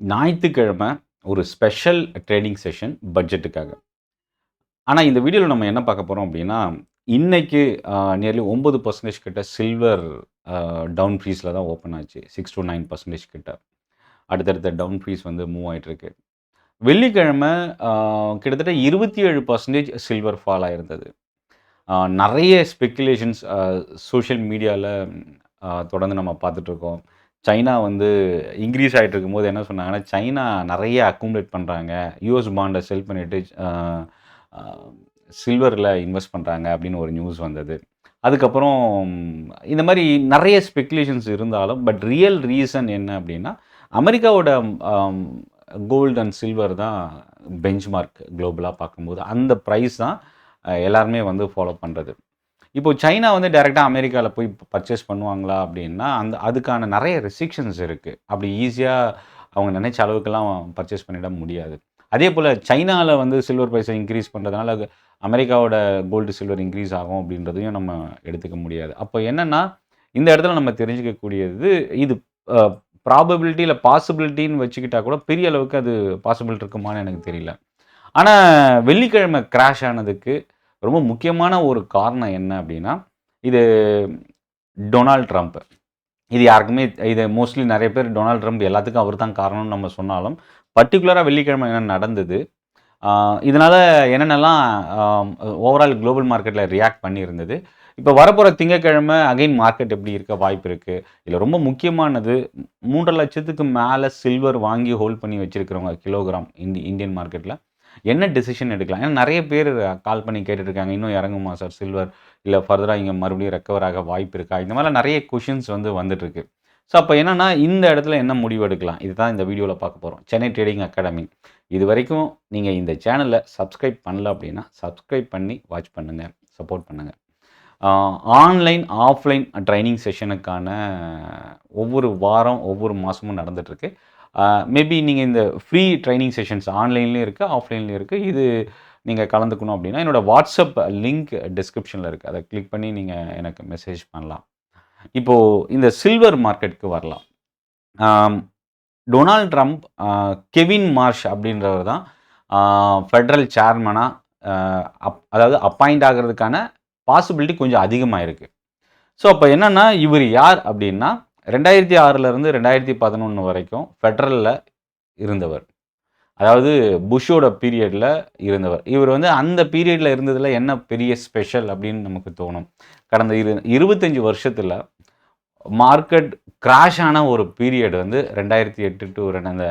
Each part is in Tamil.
ஞாயிற்றுக்கிழமை ஒரு ஸ்பெஷல் ட்ரேடிங் செஷன் பட்ஜெட்டுக்காக. ஆனால் இந்த வீடியோவில் நம்ம என்ன பார்க்க போகிறோம் அப்படின்னா இன்றைக்கு நியர்லி ஒம்பது பர்சன்டேஜ் கிட்ட சில்வர் டவுன் ஃபீஸில் தான் ஓப்பன் ஆச்சு. 6-9% கிட்ட. அடுத்தடுத்த டவுன் ஃபீஸ் வந்து மூவ் ஆகிட்டுருக்கு வெள்ளிக்கிழமை கிட்டத்தட்ட கிட்டத்தட்ட 27% சில்வர் ஃபால் ஆகிருந்தது நிறைய ஸ்பெக்குலேஷன்ஸ் சோஷியல் மீடியாவில் தொடர்ந்து நம்ம பார்த்துட்ருக்கோம். சைனா வந்து இன்க்ரீஸ் ஆகிட்டு இருக்கும்போது என்ன சொன்னாங்கன்னா, சைனா நிறைய அக்குமுலேட் பண்ணுறாங்க யூஎஸ் பாண்டை செல் பண்ணிவிட்டு சில்வரில் இன்வெஸ்ட் பண்ணுறாங்க அப்படின்னு ஒரு நியூஸ் வந்தது. அதுக்கப்புறம் இந்த மாதிரி நிறைய ஸ்பெக்குலேஷன்ஸ் இருந்தாலும், பட் ரியல் ரீசன் என்ன அப்படின்னா அமெரிக்காவோட கோல்டு கோல்ட் அண்ட் சில்வர் தான் பெஞ்ச்மார்க் குளோபலாக பார்க்கும்போது. அந்த ப்ரைஸ் தான் எல்லாருமே வந்து ஃபாலோ பண்ணுறது இப்போ சைனா வந்து டேரெக்டாக அமெரிக்காவில் போய் பர்ச்சேஸ் பண்ணுவாங்களா அப்படின்னா அந்த அதுக்கான நிறைய ரெஸ்ட்ரிக்ஷன்ஸ் இருக்குது அப்படி ஈஸியாக அவங்க நினைச்ச அளவுக்குலாம் பர்ச்சேஸ் பண்ணிட முடியாது. அதே போல் சைனாவில் வந்து சில்வர் ப்ரைஸை இன்க்ரீஸ் பண்ணுறதுனால அமெரிக்காவோட கோல்டு, சில்வர் இன்க்ரீஸ் ஆகும் அப்படின்றதையும் நம்ம எடுத்துக்க முடியாது. அப்போ என்னென்னா இந்த இடத்துல நம்ம தெரிஞ்சுக்கக்கூடியது, இது ப்ராபபிலிட்டி இல்லை பாசிபிலிட்டின்னு வச்சுக்கிட்டா கூட பெரிய அளவுக்கு அது பாசிபிள் இருக்குமான்னு எனக்கு தெரியல. ஆனால் வெள்ளிக்கிழமை கிராஷ் ஆனதுக்கு ரொம்ப முக்கியமான ஒரு காரணம் என்ன அப்படின்னா இது டொனால்ட் ட்ரம்ப். இது யாருக்குமே இது மோஸ்ட்லி நிறைய பேர் டொனால்ட் ட்ரம்ப் எல்லாத்துக்கும் அவர் தான் காரணம்னு நம்ம சொன்னாலும், பர்டிகுலராக வெள்ளிக்கிழமை என்ன நடந்தது? இதனால் என்னென்னலாம் ஓவரால் குளோபல் மார்க்கெட்டில் ரியாக்ட் பண்ணியிருந்தது? இப்போ வரப்போகிற திங்கக்கிழமை அகைன் மார்க்கெட் எப்படி இருக்க வாய்ப்பு இருக்குது இதில் ரொம்ப முக்கியமானது மூன்றரை லட்சத்துக்கு மேலே சில்வர் வாங்கி ஹோல்ட் பண்ணி வச்சிருக்கிறவங்க கிலோகிராம் இந்தி இந்தியன் மார்க்கெட்டில் என்ன டெசிஷன் எடுக்கலாம்? ஏன்னா நிறைய பேர் கால் பண்ணி கேட்டுட்ருக்காங்க இன்னும் இறங்குமா சார் சில்வர்? இல்லை ஃபர்தராக இங்கே மறுபடியும் ரெக்கவர் ஆக வாய்ப்பு இருக்கா? இந்த மாதிரிலாம் நிறைய கொஷின்ஸ் வந்து வந்துட்டுருக்கு. ஸோ அப்போ என்னென்னா இந்த இடத்துல என்ன முடிவு எடுக்கலாம்? இதுதான் இந்த வீடியோவில் பார்க்க போகிறோம் சென்னை ட்ரேடிங் அகாடமி. இது வரைக்கும் நீங்கள் இந்த சேனலில் சப்ஸ்கிரைப் பண்ணல அப்படின்னா சப்ஸ்கிரைப் பண்ணி வாட்ச் பண்ணுங்க. சப்போர்ட் பண்ணுங்கள் ஆன்லைன், ஆஃப்லைன் ட்ரைனிங் செஷனுக்கான ஒவ்வொரு வாரம், ஒவ்வொரு மாதமும் நடந்துகிட்ருக்கு மேபி நீங்கள் இந்த ஃப்ரீ ட்ரைனிங் செஷன்ஸ் ஆன்லைன்லேயும் இருக்குது ஆஃப்லைன்லேயும் இருக்குது இது நீங்கள் கலந்துக்கணும் அப்படின்னா என்னோடய வாட்ஸ்அப் லிங்க் டிஸ்கிரிப்ஷனில் இருக்குது அதை கிளிக் பண்ணி நீங்கள் எனக்கு மெசேஜ் பண்ணலாம். இப்போது இந்த சில்வர் மார்க்கெட்டுக்கு வரலாம். டொனால்ட் ட்ரம்ப் கெவின் மார்ஷ் அப்படின்றவர் தான் ஃபெட்ரல் ஃபெடரல் அப் அதாவது அப்பாயிண்ட் ஆகுறதுக்கான பாசிபிலிட்டி கொஞ்சம் அதிகமாக இருக்குது ஸோ அப்போ என்னன்னா, இவர் யார் அப்படின்னா ரெண்டாயிரத்தி ஆறிலிருந்து ரெண்டாயிரத்தி பதினொன்று வரைக்கும் ஃபெட்ரலில் இருந்தவர். அதாவது புஷ்ஷோட பீரியடில் இருந்தவர். இவர் வந்து அந்த பீரியடில் இருந்ததில் என்ன பெரிய ஸ்பெஷல் அப்படின்னு நமக்கு தோணும். கடந்த இரு இருபத்தஞ்சி வருஷத்தில் மார்க்கெட் கிராஷ் ஆன ஒரு பீரியட் வந்து 2008 டூ அந்த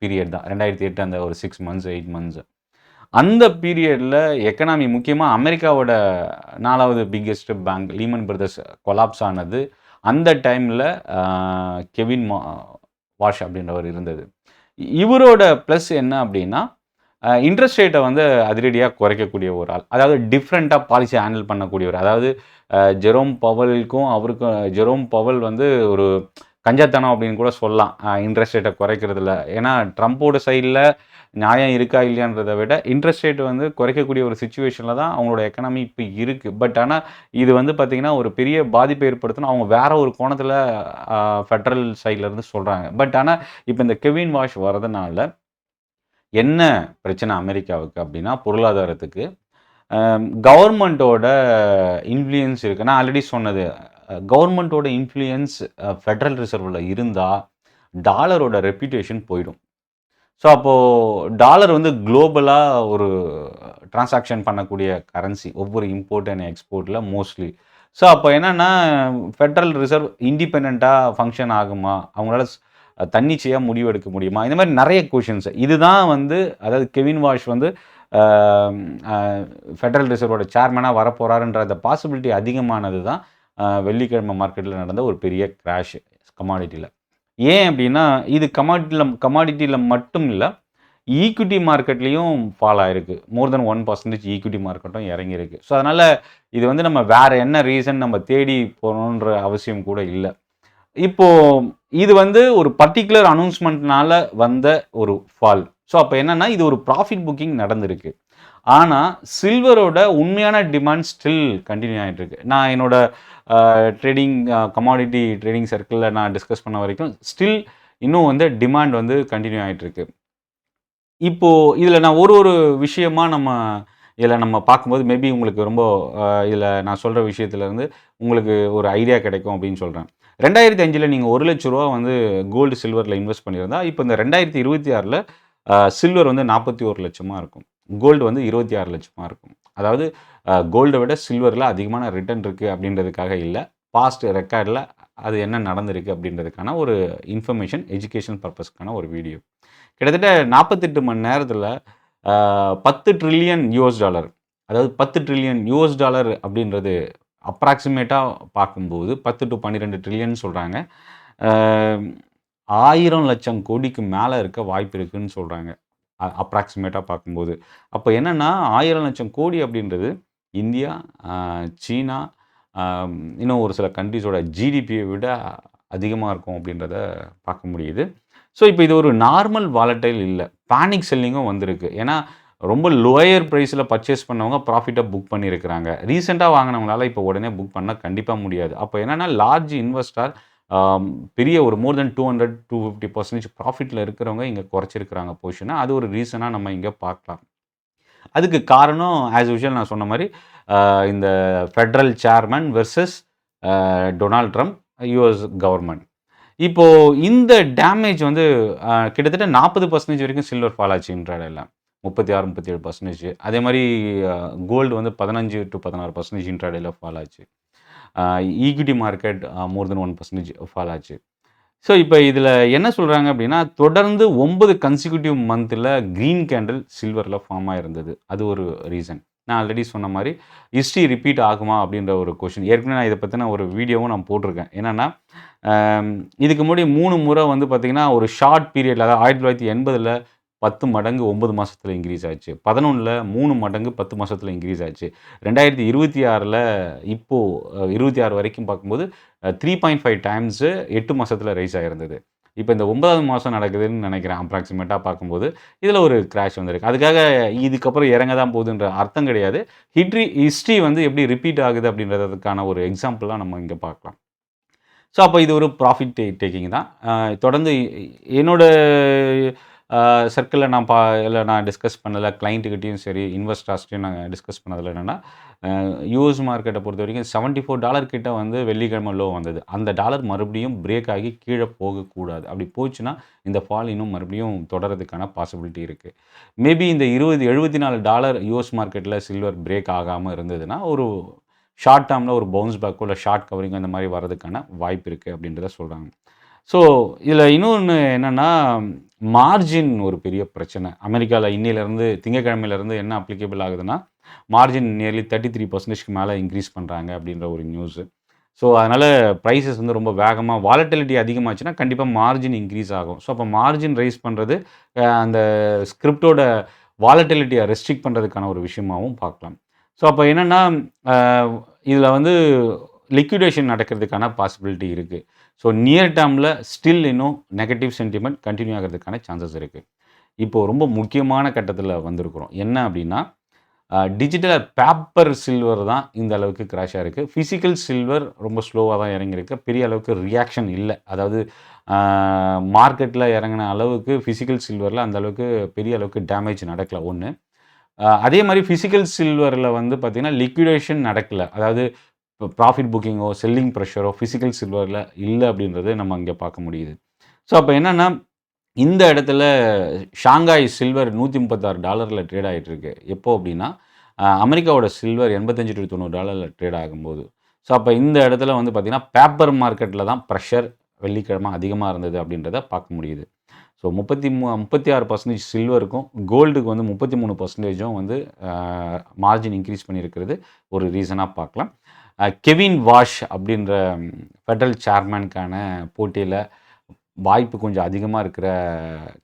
பீரியட் தான். 2008 அந்த ஒரு சிக்ஸ் மந்த்ஸ், எயிட் மந்த்ஸ். அந்த பீரியடில் எக்கனாமி முக்கியமாக அமெரிக்காவோட நாலாவது biggest bank Lehman Brothers collapse ஆனது. அந்த டைமில் கெவின் மா வாஷ் அப்படின்றவர் இருந்தது. இவரோட ப்ளஸ் என்ன அப்படின்னா இன்ட்ரெஸ்ட் ரேட்டை வந்து அதிரடியாக குறைக்கக்கூடிய ஒரு ஆள். அதாவது டிஃப்ரெண்ட்டாக பாலிசி ஹேண்டில் பண்ணக்கூடியவர். அதாவது ஜெரோம் பவலுக்கும் அவருக்கும் ஜெரோம் பவல் வந்து ஒரு கஞ்சத்தனம் அப்படின்னு கூட சொல்லலாம். இன்ட்ரெஸ்ட் ரேட்டை குறைக்கிறதுல. ஏன்னா ட்ரம்ப்போட சைடில் நியாயம் இருக்கா இல்லையான்றதை விட, இன்ட்ரெஸ்ட் ரேட் வந்து குறைக்கக்கூடிய ஒரு சுச்சுவேஷனில் தான் அவங்களோட எக்கனாமி இப்போ இருக்குது பட் ஆனால் இது வந்து பார்த்தீங்கன்னா, ஒரு பெரிய பாதிப்பை ஏற்படுத்தணும் அவங்க வேற ஒரு கோணத்தில் ஃபெட்ரல் சைட்லேருந்து சொல்கிறாங்க இருந்து பட் ஆனால் இப்போ இந்த கெவின் வாஷ் வரதுனால, என்ன பிரச்சனை அமெரிக்காவுக்கு அப்படின்னா பொருளாதாரத்துக்கு கவர்மெண்ட்டோட இன்ஃப்ளூயன்ஸ் இருக்குது நான் ஆல்ரெடி சொன்னது. கவர்மெண்ட்டோட இன்ஃப்ளூயன்ஸ் ஃபெட்ரல் ஃபெடரல் இருந்தால் டாலரோட ரெப்யூட்டேஷன் போயிடும். ஸோ அப்போது டாலர் வந்து குளோபலாக ஒரு டிரான்சாக்ஷன் பண்ணக்கூடிய கரன்சி. ஒவ்வொரு இம்போர்ட் அண்ட் எக்ஸ்போர்ட்டில் மோஸ்ட்லி. ஸோ அப்போ என்னென்னா ஃபெடரல் ரிசர்வ் இண்டிபெண்ட்டாக ஃபங்க்ஷன் ஆகுமா? அவங்களால தன்னிச்சையாக முடிவு எடுக்க முடியுமா? இந்த மாதிரி நிறைய கொஷின்ஸ் இதுதான் வந்து அதாவது கெவின் வாஷ் வந்து ஃபெடரல் ரிசர்வோட சேர்மனாக வரப்போகிறாருன்ற அந்த பாசிபிலிட்டி அதிகமானது தான் வெள்ளிக்கிழமை மார்க்கெட்டில் நடந்த ஒரு பெரிய கிராஷ் கமாடிட்டியில் ஏன் அப்படின்னா இது கமாடிட்டியில் கமாடிட்டியில் மட்டும் இல்லை ஈக்விட்டி மார்க்கெட்லேயும் ஃபால் ஆயிருக்கு. More than one percentage equity மார்க்கெட்டும் இறங்கியிருக்கு. ஸோ அதனால் இது வந்து நம்ம வேறு என்ன ரீசன் நம்ம தேடி போகணுன்ற அவசியம் கூட இல்லை இப்போது இது வந்து ஒரு பர்ட்டிகுலர் அனௌன்ஸ்மெண்ட்னால வந்த ஒரு ஃபால். ஸோ அப்போ என்னன்னா, இது ஒரு ப்ராஃபிட் புக்கிங் நடந்திருக்கு. ஆனால் சில்வரோட உண்மையான டிமாண்ட் ஸ்டில் கண்டினியூ ஆகிட்டு இருக்கு. நான் என்னோட ட்ரேடிங் கமாடிட்டி ட்ரேடிங் சர்க்கிளில் நான் டிஸ்கஸ் பண்ண வரைக்கும், ஸ்டில் இன்னும் வந்து டிமாண்ட் வந்து கண்டினியூ ஆகிட்டு இருக்கு இப்போது இதில் நான் ஒரு ஒரு விஷயமா நம்ம இதில் நம்ம பார்க்கும்போது மேபி உங்களுக்கு ரொம்ப இதில் நான் சொல்கிற விஷயத்துலருந்து உங்களுக்கு ஒரு ஐடியா கிடைக்கும் அப்படின்னு சொல்கிறேன் ரெண்டாயிரத்தி அஞ்சில் நீங்கள் ஒரு லட்ச ரூபா வந்து கோல்டு, சில்வரில் இன்வெஸ்ட் பண்ணியிருந்தா, இப்போ இந்த ரெண்டாயிரத்து இருபத்தி ஆறில் சில்வர் வந்து 41,00,000 இருக்கும். கோல்டு வந்து 26,00,000 இருக்கும். அதாவது கோல்டை விட சில்வரில் அதிகமான ரிட்டர்ன் இருக்குது அப்படின்றதுக்காக இல்லை பாஸ்ட் ரெக்கார்டில் அது என்ன நடந்திருக்கு அப்படின்றதுக்கான ஒரு இன்ஃபர்மேஷன், எஜுகேஷன் பர்பஸ்க்கான ஒரு வீடியோ. கிட்டத்தட்ட 48 மணி நேரத்தில் பத்து ட்ரில்லியன் யூஎஸ் டாலர் அதாவது 10 ட்ரில்லியன் யூஎஸ் டாலர் அப்படின்றது அப்ராக்சிமேட்டாக பார்க்கும்போது பத்து டு பன்னிரெண்டு ட்ரில்லியன் சொல்கிறாங்க ஆயிரம் லட்சம் கோடிக்கு மேலே இருக்க வாய்ப்பு இருக்குதுன்னு சொல்கிறாங்க அப்ராக்சிமேட்டாக பார்க்கும்போது பார்க்கும்போது. என்னென்னா என்னன்னா 1000,00,000 கோடி அப்படின்றது இந்தியா, சீனா, இன்னும் ஒரு சில கண்ட்ரிஸோட ஜிடிபியை விட அதிகமாக இருக்கும் அப்படின்றத பார்க்க முடியுது. ஸோ, இப்போ இது ஒரு நார்மல் வாலட்டைல் இல்லை பேனிக் செல்லிங்கும் வந்திருக்கு. ஏன்னா, ரொம்ப லோயர் ப்ரைஸில் பர்ச்சேஸ் பண்ணவங்க ப்ராஃபிட்டாக புக் பண்ணியிருக்கிறாங்க. ரீசெண்டாக வாங்கினவங்களால இப்போ உடனே புக் பண்ணால் கண்டிப்பாக முடியாது. அப்போ என்னென்னா லார்ஜ் இன்வெஸ்டார் பெரிய ஒரு மோர் தென் 200, 250% ப்ராஃபிட்ல இருக்கிறவங்க இங்கே குறைச்சிருக்கிறாங்க பொசிஷன. அது ஒரு ரீசனாக நம்ம இங்கே பார்க்கலாம். அதுக்கு காரணம் ஆஸ் யூஷுவல் நான் சொன்ன மாதிரி இந்த federal chairman versus Donald Trump, US government இப்போ இந்த டேமேஜ் வந்து கிட்டத்தட்ட 40% வரைக்கும் சில்வர் ஃபால் ஆச்சு இன்ட்ராடேல. 36, 37% அதே மாதிரி கோல்டு வந்து பதினஞ்சு டு பதினாறு பர்சன்டேஜ் இன்ட்ராடேல ஃபால் ஆச்சு. Equity market more than one percentage fall ஆச்சு. ஸோ, இப்போ இதில் என்ன சொல்கிறாங்க அப்படின்னா, தொடர்ந்து ஒன்பது கன்சிக்யூட்டிவ் மந்தில் கிரீன் கேண்டில் சில்வரில் ஃபார்ம் ஆகிருந்தது அது ஒரு ரீசன். நான் ஆல்ரெடி சொன்ன மாதிரி ஹிஸ்ட்ரி ரிப்பீட் ஆகுமா அப்படின்ற ஒரு கொஷின் ஏற்கனவே நான் இதை பற்றின ஒரு வீடியோவும் நான் போட்டிருக்கேன். என்னென்னா இதுக்கு முன்னாடி மூணு முறை வந்து பார்த்திங்கன்னா ஒரு ஷார்ட் பீரியடில் அதாவது 1980ல 10 மடங்கு ஒம்பது மாதத்தில் இன்க்ரீஸ் ஆச்சு. 11ல 3 மடங்கு பத்து மாதத்தில் இன்க்ரீஸ் ஆச்சு. 2026ல இப்போ இருபத்தி ஆறு வரைக்கும் பார்க்கும்போது த்ரீ பாயிண்ட் ஃபைவ் டைம்ஸு எட்டு மாதத்தில் ரைஸ் ஆகிருந்தது இப்போ இந்த ஒன்பதாவது மாதம் நடக்குதுன்னு நினைக்கிறேன் அப்ராக்சிமேட்டாக பார்க்கும்போது. இதில் ஒரு கிராஷ் வந்திருக்கு. அதுக்காக இதுக்கப்புறம் இறங்க தான் போகுதுன்ற அர்த்தம் கிடையாது. ஹிட்ரி ஹிஸ்ட்ரி வந்து எப்படி ரிப்பீட் ஆகுது அப்படின்றதுக்கான ஒரு எக்ஸாம்பிளாக நம்ம இங்கே பார்க்கலாம். ஸோ, அப்போ இது ஒரு ப்ராஃபிட் டே டேக்கிங் தான். தொடர்ந்து என்னோடய சர்க்கிளில் நான் பா இல்லை நான் டிஸ்கஸ் பண்ணலை கிளைண்ட்டுக்கிட்டையும் சரி, இன்வெஸ்டர்ஸ்ட்டையும் நாங்கள் டிஸ்கஸ் பண்ணதில் என்னென்னா யூஎஸ் மார்க்கெட்டை பொறுத்த வரைக்கும் செவன்ட்டி ஃபோர் டாலர் கிட்ட வந்து வெள்ளிக்கிழமை லோ வந்தது. அந்த டாலர் மறுபடியும் பிரேக் ஆகி கீழே போகக்கூடாது. அப்படி போச்சுன்னா, இந்த ஃபால் இன்னும் மறுபடியும் தொடர்றதுக்கான பாசிபிலிட்டி இருக்குது மேபி இந்த இருபது எழுபத்தி நாலு டாலர் யூஎஸ் மார்க்கெட்டில் சில்வர் பிரேக் ஆகாமல் இருந்ததுன்னா, ஒரு ஷார்ட் டேர்மில் ஒரு பவுன்ஸ் பேக்கோ இல்லை ஷார்ட் கவரிங் அந்த மாதிரி வர்றதுக்கான வாய்ப்பு இருக்குது அப்படின்றத சொல்கிறாங்க ஸோ, இதில் இன்னொன்று என்னென்னா மார்ஜின் ஒரு பெரிய பிரச்சனை. அமெரிக்காவில் இன்னிலேருந்து திங்கக்கிழமையிலேருந்து என்ன அப்ளிகபிள் ஆகுதுன்னா, மார்ஜின் நியர்லி தேர்ட்டி த்ரீ பர்சன்டேஜ்க்கு மேலே இன்க்ரீஸ் பண்ணுறாங்க அப்படின்ற ஒரு நியூஸ். ஸோ, அதனால் ப்ரைஸஸ் வந்து ரொம்ப வேகமாக வாலட்டிலிட்டி அதிகமாச்சுன்னா, கண்டிப்பாக மார்ஜின் இன்க்ரீஸ் ஆகும். ஸோ, அப்போ மார்ஜின் ரைஸ் பண்ணுறது அந்த ஸ்கிரிப்டோட வாலட்டிலிட்டியை ரெஸ்ட்ரிக்ட் பண்ணுறதுக்கான ஒரு விஷயமாகவும் பார்க்கலாம். ஸோ, அப்போ என்னென்னா இதில் வந்து லிக்விடேஷன் நடக்கிறதுக்கான பாசிபிலிட்டி இருக்குது ஸோ, நியர் டேர்மில் ஸ்டில் இன்னும் நெகட்டிவ் சென்டிமெண்ட் கண்டினியூ ஆகிறதுக்கான சான்சஸ் இருக்குது இப்போ ரொம்ப முக்கியமான கட்டத்தில் வந்திருக்கிறோம். என்ன அப்படின்னா, டிஜிட்டல் பேப்பர் சில்வர் தான் இந்த அளவுக்கு கிராஷ் இருக்குது ஃபிசிக்கல் சில்வர் ரொம்ப ஸ்லோவாக தான் இறங்கியிருக்கு. பெரிய அளவுக்கு ரியாக்ஷன் இல்லை அதாவது மார்க்கெட்டில் இறங்கின இறங்குன அளவுக்கு ஃபிசிக்கல் சில்வரில் அந்த அளவுக்கு பெரிய அளவுக்கு டேமேஜ் நடக்கல ஒன்று அதே மாதிரி ஃபிசிக்கல் சில்வரில் வந்து பார்த்திங்கன்னா லிக்விடேஷன் நடக்கல. அதாவது இப்போ ப்ராஃபிட் புக்கிங்கோ, செல்லிங் ப்ரெஷரோ ஃபிசிக்கல் சில்வரில் இல்லை அப்படின்றத நம்ம அங்கே பார்க்க முடியுது. ஸோ, அப்போ என்னென்னா இந்த இடத்துல ஷாங்காய் சில்வர் $136ல ட்ரேட் ஆயிட்டு இருக்கு. எப்போ அப்படின்னா, அமெரிக்காவோட சில்வர் $85-90ல ட்ரேட் ஆகும்போது. ஸோ, அப்போ இந்த இடத்துல வந்து பார்த்திங்கன்னா பேப்பர் மார்க்கெட்டில் தான் ப்ரெஷர் வெள்ளிக்கிழமை அதிகமாக இருந்தது அப்படின்றத பார்க்க முடியுது. ஸோ, 33 36% சில்வருக்கும், கோல்டுக்கு வந்து முப்பத்தி மூணு பர்சன்டேஜும் வந்து மார்ஜின் இன்க்ரீஸ் பண்ணியிருக்கிறது ஒரு ரீசனாக பார்க்கலாம். கெவின் வாஷ் அப்படின்ற ஃபெடரல் சேர்மேனுக்கான போட்டியில் வாய்ப்பு கொஞ்சம் அதிகமாக இருக்கிற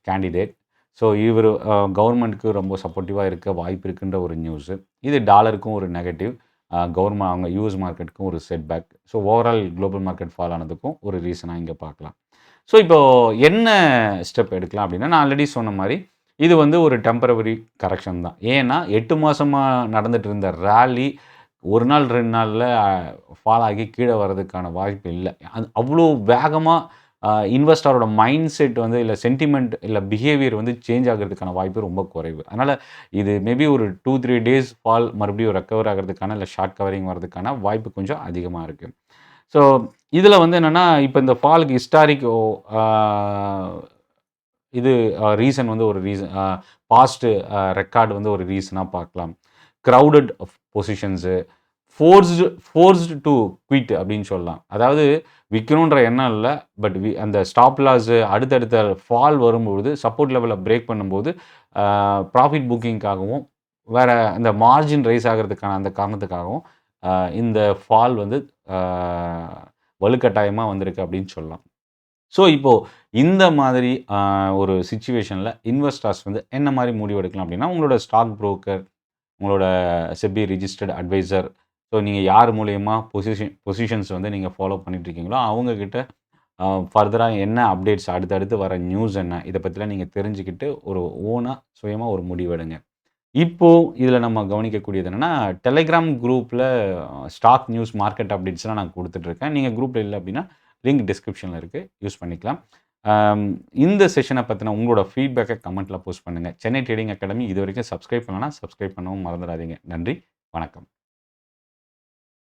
கேண்டிடேட். ஸோ, இவரு கவர்மெண்ட்டுக்கு ரொம்ப சப்போர்ட்டிவாக இருக்க வாய்ப்பு இருக்குன்ற ஒரு நியூஸு இது டாலருக்கும் ஒரு நெகட்டிவ். கவர்மெண்ட் அவங்க யூஎஸ் மார்க்கெட்டுக்கும் ஒரு setback. So, overall global market fall ஆனதுக்கும் ஒரு ரீசனாக இங்கே பார்க்கலாம். ஸோ, இப்போ என்ன ஸ்டெப் எடுக்கலாம் அப்படின்னா, நான் ஆல்ரெடி சொன்ன மாதிரி இது வந்து ஒரு டெம்பரவரி கரெக்ஷன் தான். ஏன்னா எட்டு மாதமாக நடந்துகிட்டு இருந்த ரேலி ஒரு நாள் ரெண்டு நாளில் ஃபால் ஆகி கீழே வர்றதுக்கான வாய்ப்பு இல்லை. அது அவ்வளோ வேகமாக இன்வெஸ்டரோட மைண்ட் செட் வந்து இல்லை சென்டிமெண்ட் இல்லை பிஹேவியர் வந்து சேஞ்ச் ஆகிறதுக்கான வாய்ப்பு ரொம்ப குறைவு. அதனால் இது மேபி ஒரு டூ த்ரீ டேஸ் ஃபால் மறுபடியும் ரெக்கவர் ஆகிறதுக்கான இல்லை ஷார்ட் கவரிங் வர்றதுக்கான வாய்ப்பு கொஞ்சம் அதிகமாக இருக்குது ஸோ இதில் வந்து என்னென்னா இப்போ இந்த ஃபாலுக்கு ஹிஸ்டாரிக் இது ரீசன் வந்து ஒரு ரீசன் பாஸ்ட்டு ரெக்கார்டு வந்து ஒரு ரீசனாக பார்க்கலாம். Crowded positions forced forced to quit அப்படின்னு சொல்லலாம். அதாவது விற்கணுன்ற எண்ணம் இல்லை பட் வி அந்த ஸ்டாப் லாஸு அடுத்தடுத்த ஃபால் வரும்போது சப்போர்ட் லெவலை பிரேக் பண்ணும்போது ப்ராஃபிட் புக்கிங்காகவும் வேறு அந்த மார்ஜின் ரைஸ் ஆகிறதுக்கான அந்த காரணத்துக்காகவும் இந்த ஃபால் வந்து வலுக்கட்டாயமாக வந்திருக்கு அப்படின்னு சொல்லலாம். ஸோ இப்போது இந்த மாதிரி ஒரு சுச்சுவேஷனில் இன்வெஸ்டர்ஸ் வந்து என்ன மாதிரி முடிவெடுக்கலாம் அப்படின்னா உங்களோட ஸ்டாக் புரோக்கர் உங்களோட செபி ரிஜிஸ்டர்ட் அட்வைசர் ஸோ நீங்கள் யார் மூலயமா பொசிஷன் பொசிஷன்ஸ் வந்து நீங்கள் ஃபாலோ பண்ணிகிட்ருக்கீங்களோ அவங்கக்கிட்ட ஃபர்தராக என்ன அப்டேட்ஸ் அடுத்தடுத்து வர நியூஸ் என்ன இதை பற்றிலாம் நீங்கள் தெரிஞ்சுக்கிட்டு ஒரு ஓனாக சுயமாக ஒரு முடிவெடுங்க. இப்போது இதில் நம்ம கவனிக்கக்கூடியது என்னென்னா டெலிகிராம் குரூப்பில் ஸ்டாக் நியூஸ் மார்க்கெட் அப்டேட்ஸ்லாம் நான் கொடுத்துட்ருக்கேன் நீங்கள் குரூப்பில் இல்லை அப்படின்னா லிங்க் டிஸ்கிரிப்ஷனில் இருக்குது யூஸ் பண்ணிக்கலாம். இந்த செஷனை பற்றின உங்களோட ஃபீட்பேக்கை கமெண்ட்டில் போஸ்ட் பண்ணுங்கள் சென்னை ட்ரேடிங் அகாடமி இது வரைக்கும் சப்ஸ்கிரைப் பண்ணலாம் சப்ஸ்கிரைப் பண்ணவும் மறந்துடாதீங்க. நன்றி வணக்கம்.